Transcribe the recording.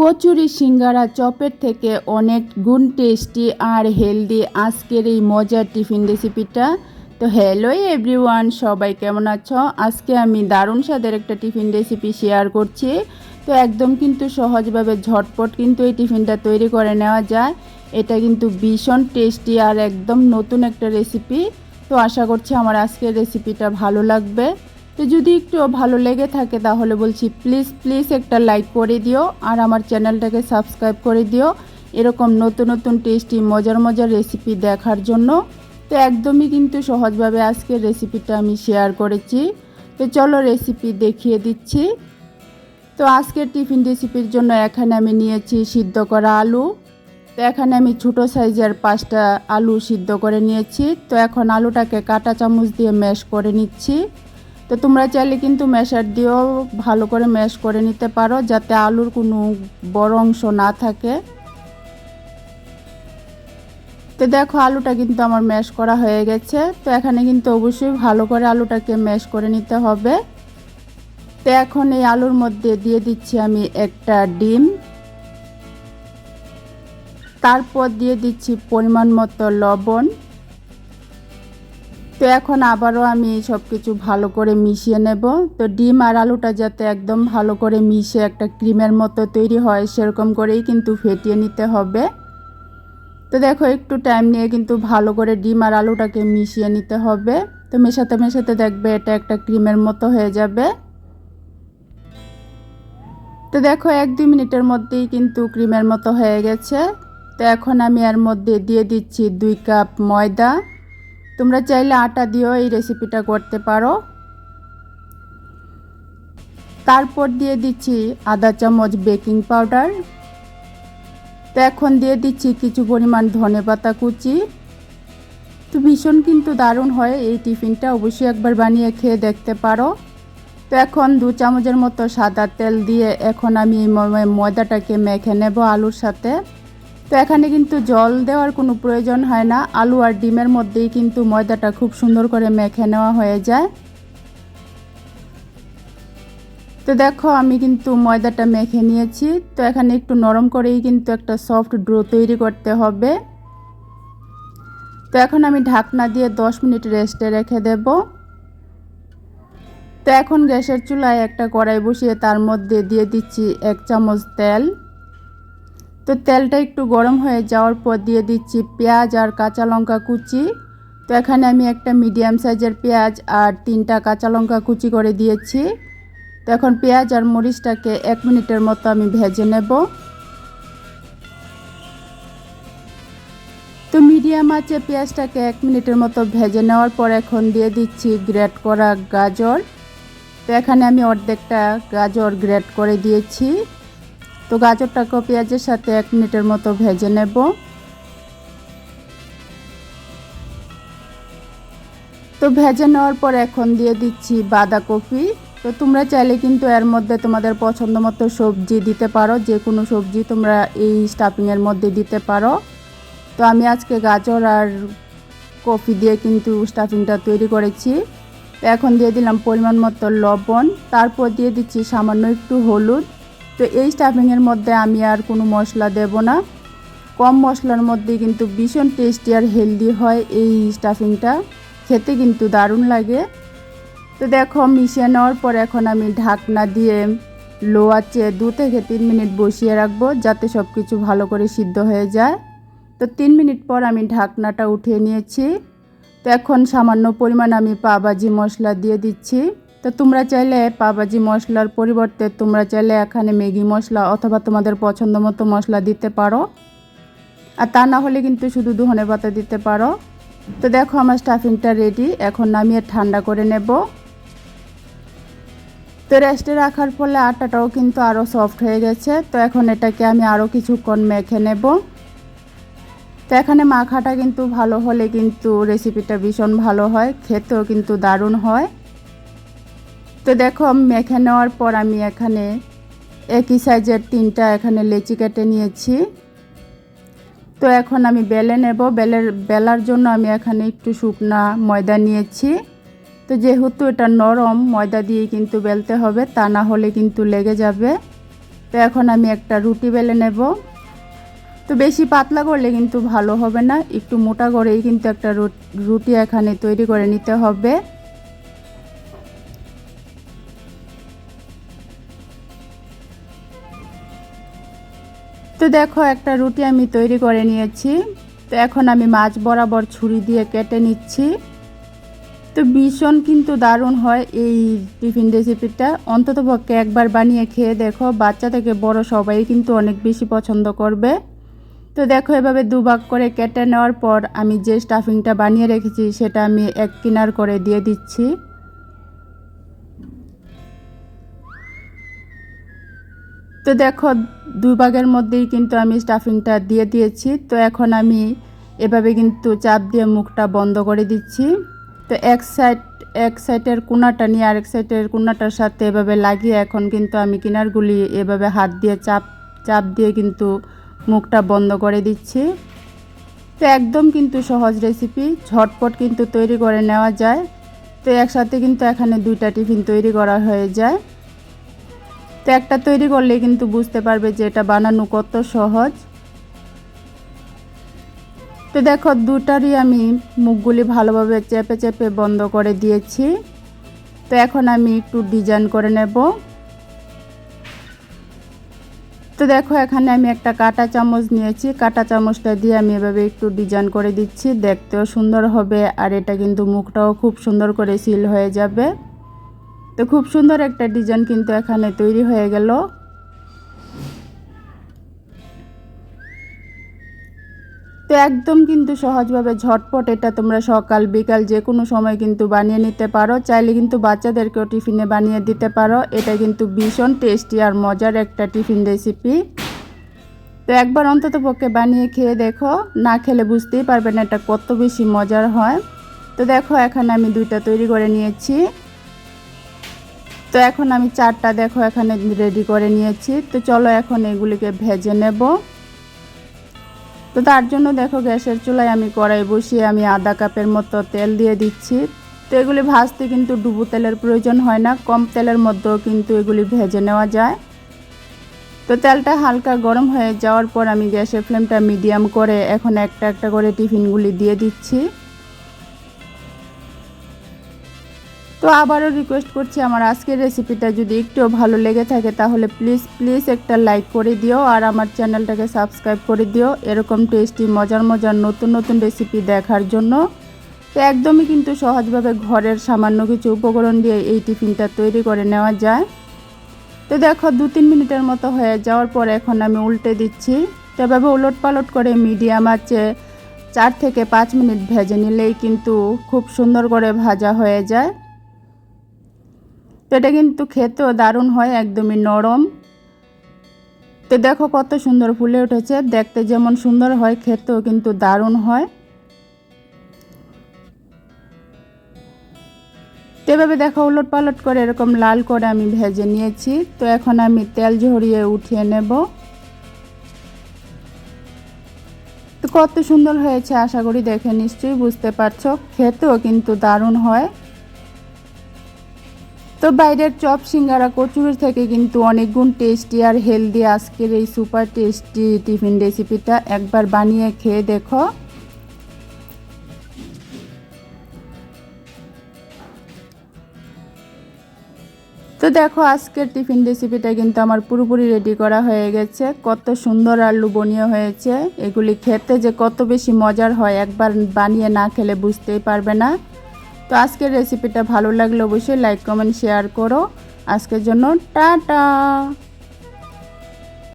কচুরি সিঙ্গারা চপের থেকে অনেক গুণ টেস্টি আর হেলদি আজকের এই মজার টিফিন রেসিপিটা। তো হ্যালো এভরিওয়ান সবাই কেমন আছো? আজকে আমি দারুণ স্বাদের একটা টিফিন রেসিপি শেয়ার করছি। তো একদম কিন্তু সহজভাবে ঝটপট কিন্তু এই টিফিনটা তৈরি করে নেওয়া যায়। এটা কিন্তু ভীষণ টেস্টি আর একদম নতুন একটা রেসিপি। তো আশা করছি আমার আজকের রেসিপিটা ভালো লাগবে। তো যদি একটু ভালো লেগে থাকে তাহলে বলছি প্লিজ প্লিজ একটা লাইক করে দিও আর আমার চ্যানেলটাকে সাবস্ক্রাইব করে দিও। এরকম নতুন নতুন টেস্টি মজার মজার রেসিপি দেখার জন্য। তো একদমই কিন্তু সহজভাবে আজকের রেসিপিটা আমি শেয়ার করেছি। তো চলো রেসিপি দেখিয়ে দিচ্ছি। তো আজকের টিফিন রেসিপির জন্য এখানে আমি নিয়েছি সিদ্ধ করা আলু। তো এখানে আমি ছোটো সাইজের পাঁচটা আলু সিদ্ধ করে নিয়েছি। তো এখন আলুটাকে কাঁটা চামচ দিয়ে ম্যাশ করে নিচ্ছি। তো তোমরা চাইলে কিন্তু ম্যাশার দিয়েও ভালো করে ম্যাশ করে নিতে পারো, যাতে আলুর কোনো বড় অংশ না থাকে। তো দেখো আলুটা কিন্তু আমার ম্যাশ করা হয়ে গেছে। তো এখানে কিন্তু অবশ্যই ভালো করে আলুটাকে ম্যাশ করে নিতে হবে। তো এখন এই আলুর মধ্যে দিয়ে দিচ্ছি আমি একটা ডিম। তারপর দিয়ে দিচ্ছি পরিমাণ মতো লবণ। তো এখন আবারও আমি সব কিছু ভালো করে মিশিয়ে নেব। তো ডিম আর আলুটা যাতে একদম ভালো করে মিশে একটা ক্রিমের মতো তৈরি হয়, সেরকম করেই কিন্তু ফেটিয়ে নিতে হবে। তো দেখো, একটু টাইম নিয়ে কিন্তু ভালো করে ডিম আর আলুটাকে মিশিয়ে নিতে হবে। তো মেশাতে মেশাতে দেখবে এটা একটা ক্রিমের মতো হয়ে যাবে। তো দেখো, এক দুই মিনিটের মধ্যেই কিন্তু ক্রিমের মতো হয়ে গেছে। তো এখন আমি এর মধ্যে দিয়ে দিচ্ছি দুই কাপ ময়দা। তোমরা চাইলে আটা দিয়েও এই রেসিপিটা করতে পারো। তারপর দিয়ে দিচ্ছি আধা চামচ বেকিং পাউডার তো এখন দিয়ে দিচ্ছি কিছু পরিমাণ ধনে পাতা কুচি। তো ভীষণ কিন্তু দারুণ হয় এই টিফিনটা, অবশ্যই একবার বানিয়ে খেয়ে দেখতে পারো। তো এখন দু চামচের মতো সাদা তেল দিয়ে এখন আমি ময়দাটাকে মেখে নেব আলুর সাথে। তো এখানে কিন্তু জল দেওয়ার কোনো প্রয়োজন হয় না। আলু আর ডিমের মধ্যেই কিন্তু ময়দাটা খুব সুন্দর করে মেখে নেওয়া হয়ে যায়। তো দেখো, আমি কিন্তু ময়দাটা মেখে নিয়েছি। তো এখানে একটু নরম করেই কিন্তু একটা সফট ড্রো তৈরি করতে হবে। তো এখন আমি ঢাকনা দিয়ে 10 মিনিট রেস্টে রেখে দেব। তো এখন গ্যাসের চুলায় একটা কড়াই বসিয়ে তার মধ্যে দিয়ে দিচ্ছি এক চামচ তেল। তো তেলটা একটু গরম হয়ে যাওয়ার পর দিয়ে দিচ্ছি পেঁয়াজ আর কাঁচা লঙ্কা কুচি। তো এখানে আমি একটা মিডিয়াম সাইজের পেঁয়াজ আর তিনটা কাঁচা লঙ্কা কুচি করে দিয়েছি। তো এখন পেঁয়াজ আর মরিচটাকে এক মিনিটের মতো আমি ভেজে নেব। তো মিডিয়াম আছে পেঁয়াজটাকে এক মিনিটের মতো ভেজে নেওয়ার পর এখন দিয়ে দিচ্ছি গ্রেট করা গাজর। তো এখানে আমি অর্ধেকটা গাজর গ্রেট করে দিয়েছি। তো গাজরটাকেও পেঁয়াজের সাথে এক মিনিটের মতো ভেজে নেব। তো ভেজে নেওয়ার পর এখন দিয়ে দিচ্ছি বাঁধাকপি। তো তোমরা চাইলে কিন্তু এর মধ্যে তোমাদের পছন্দ মতো সবজি দিতে পারো, যে কোনো সবজি তোমরা এই স্টাফিংয়ের মধ্যে দিতে পারো। তো আমি আজকে গাজর আর কফি দিয়ে কিন্তু স্টাফিংটা তৈরি করেছি। এখন দিয়ে দিলাম পরিমাণ মতো লবণ, তারপর দিয়ে দিচ্ছি সামান্য একটু হলুদ। তো এই স্টাফিংয়ের মধ্যে আমি আর কোনো মশলা দেব না। কম মশলার মধ্যে কিন্তু ভীষণ টেস্টি আর হেলদি হয় এই স্টাফিংটা খেতে কিন্তু দারুণ লাগে। তো দেখো, মিশিয়ে নেওয়ার পর এখন আমি ঢাকনা দিয়ে লো আছে দু থেকে তিন মিনিট বসিয়ে রাখব যাতে সব কিছু ভালো করে সিদ্ধ হয়ে যায়। তো তিন মিনিট পর আমি ঢাকনাটা উঠিয়ে নিয়েছি। তো এখন সামান্য পরিমাণ আমি পাবাজি মশলা দিয়ে দিচ্ছি। তো তোমরা চাইলে পাবাজি মশলার পরিবর্তে তোমরা চাইলে এখানে ম্যাগি মশলা অথবা তোমাদের পছন্দ মতো মশলা দিতে পারো। আর তা না হলে কিন্তু শুধু ধনে পাতা দিতে পারো। তো দেখো আমার স্টাফিংটা রেডি এখন নামিয়ে ঠান্ডা করে নেব। তো রেস্টে রাখার ফলে আটাটাও কিন্তু আরও সফট হয়ে গেছে। তো এখন এটাকে আমি আরও কিছুক্ষণ মেখে নেব। তো এখানে মাখাটা কিন্তু ভালো হলে কিন্তু রেসিপিটা ভীষণ ভালো হয়, খেতেও কিন্তু দারুণ হয়। তো দেখো মেখে নেওয়ার পর আমি এখানে একই সাইজের তিনটা এখানে লেচি কেটে নিয়েছি। তো এখন আমি বেলে নেব। বেলের, বেলার জন্য আমি এখানে একটু শুকনা ময়দা নিয়েছি। তো যেহেতু এটা নরম, ময়দা দিয়ে কিন্তু বেলতে হবে, তা না হলে কিন্তু লেগে যাবে। তো এখন আমি একটা রুটি বেলে নেব। তো বেশি পাতলা করলে কিন্তু ভালো হবে না। একটু মোটা করেই কিন্তু একটা রুটি এখানে তৈরি করে নিতে হবে। তো দেখো, একটা রুটি আমি তৈরি করে নিয়েছি। তো এখন আমি মাছ বরাবর ছুরি দিয়ে কেটে নিচ্ছি। তো ভীষণ কিন্তু দারুণ হয় এই টিফিন রেসিপিটা। অন্তত পক্ষে একবার বানিয়ে খেয়ে দেখো, বাচ্চা থেকে বড় সবাই কিন্তু অনেক বেশি পছন্দ করবে। তো দেখো, এভাবে দুভাগ করে কেটে নেওয়ার পর আমি যে স্টাফিংটা বানিয়ে রেখেছি, সেটা আমি এক কিনার করে দিয়ে দিচ্ছি। তো দেখো দুই ভাগের মধ্যেই কিন্তু আমি স্টাফিংটা দিয়ে দিয়েছি। তো এখন আমি এভাবে কিন্তু চাপ দিয়ে মুখটা বন্ধ করে দিচ্ছি। তো এক সাইড এক সাইডের কোনাটা নিয়ে আরেক সাইডের কোনাটার সাথে এভাবে লাগিয়ে এখন কিন্তু আমি কিনারগুলি এভাবে হাত দিয়ে চাপ চাপ দিয়ে কিন্তু মুখটা বন্ধ করে দিচ্ছি। তো একদম কিন্তু সহজ রেসিপি ঝটপট কিন্তু তৈরি করে নেওয়া যায়। তো একসাথে কিন্তু এখানে দুইটা টিফিন তৈরি করা হয়ে যায়। তো একটা তৈরি করলে কিন্তু বুঝতে পারবে যে এটা বানানো কত সহজ। তো দেখো, দুটারই আমি মুখগুলি ভালোভাবে চেপে চেপে বন্ধ করে দিয়েছি। তো এখন আমি একটু ডিজাইন করে নেব। তো দেখো, এখানে আমি একটা কাটা চামচ নিয়েছি। কাটা চামচটা দিয়ে আমি এভাবে একটু ডিজাইন করে দিচ্ছি। দেখতেও সুন্দর হবে আর এটা কিন্তু মুখটাও খুব সুন্দর করে সিল হয়ে যাবে। তো খুব সুন্দর একটা ডিজাইন কিন্তু এখানে তৈরি হয়ে গেল। তো একদম কিন্তু সহজভাবে ঝটপট এটা তোমরা সকাল, বিকাল যে কোনো সময় কিন্তু বানিয়ে নিতে পারো। চাইলে কিন্তু বাচ্চাদেরকেও টিফিনে বানিয়ে দিতে পারো। এটা কিন্তু ভীষণ টেস্টি আর মজার একটা টিফিন রেসিপি। তো একবার অন্তত পক্ষে বানিয়ে খেয়ে দেখো। না খেলে বুঝতেই পারবে না এটা কত বেশি মজার হয়। তো দেখো, এখানে আমি দুইটা তৈরি করে নিয়েছি। তো এখন আমি চারটা দেখো এখানে রেডি করে নিয়েছি। তো চলো এখন এগুলিকে ভেজে নেব। তো তার জন্য দেখো গ্যাসের চুলায় আমি কড়াই বসিয়ে আমি আধা কাপের মতো তেল দিয়ে দিচ্ছি। তো এগুলি ভাজতে কিন্তু ডুবু তেলের প্রয়োজন হয় না, কম তেলের মধ্যেও কিন্তু এগুলি ভেজে নেওয়া যায়। তো তেলটা হালকা গরম হয়ে যাওয়ার পর আমি গ্যাসের ফ্লেমটা মিডিয়াম করে এখন একটা একটা করে টিফিনগুলি দিয়ে দিচ্ছি। তো আবারও রিকোয়েস্ট করছি আমার আজকের রেসিপিটা যদি একটু ভালো লেগে থাকে তাহলে প্লিজ প্লিজ একটা লাইক করে দিও আর আমার চ্যানেলটাকে সাবস্ক্রাইব করে দিও। এরকম টেস্টি মজার মজার, নতুন নতুন রেসিপি দেখার জন্য। তো একদমই কিন্তু সহজভাবে ঘরের সামান্য কিছু উপকরণ দিয়ে এই টিফিনটা তৈরি করে নেওয়া যায়। তো দেখো, দু তিন মিনিটের মতো হয়ে যাওয়ার পর এখন আমি উল্টে দিচ্ছি। তো এভাবে উলট পালট করে মিডিয়াম আছে, চার থেকে পাঁচ মিনিট ভেজে নিলেই কিন্তু খুব সুন্দর করে ভাজা হয়ে যায়। তো এটা কিন্তু খেতেও দারুণ হয়, একদমই নরম। তো দেখো কত সুন্দর ফুলে উঠেছে, দেখতে যেমন সুন্দর হয়, খেতেও কিন্তু দারুণ হয়। তো এভাবে দেখো উলট পালট করে এরকম লাল করে আমি ভেজে নিয়েছি। তো এখন আমি তেল ঝরিয়ে উঠিয়ে নেব। তো কত সুন্দর হয়েছে, আশা করি দেখে নিশ্চয়ই বুঝতে পারছ। খেতেও কিন্তু দারুণ হয়। তো বাইরের চপ সিঙ্গারা কচুরির থেকে কিন্তু অনেক গুণ টেস্টি আর হেলদি আজকের এই সুপার টেস্টি টিফিন রেসিপিটা একবার বানিয়ে খেয়ে দেখো। তো দেখো আজকের টিফিন রেসিপিটা কিন্তু আমার পুরোপুরি রেডি করা হয়ে গেছে। কত সুন্দর আলু বনিয়ে হয়েছে। এগুলি খেতে যে কত বেশি মজার হয় একবার বানিয়ে না খেলে বুঝতেই পারবে না। তো আজকের রেসিপিটা ভালো লাগলে অবশ্যই লাইক কমেন্ট শেয়ার করো। আজকের জন্য টাটা!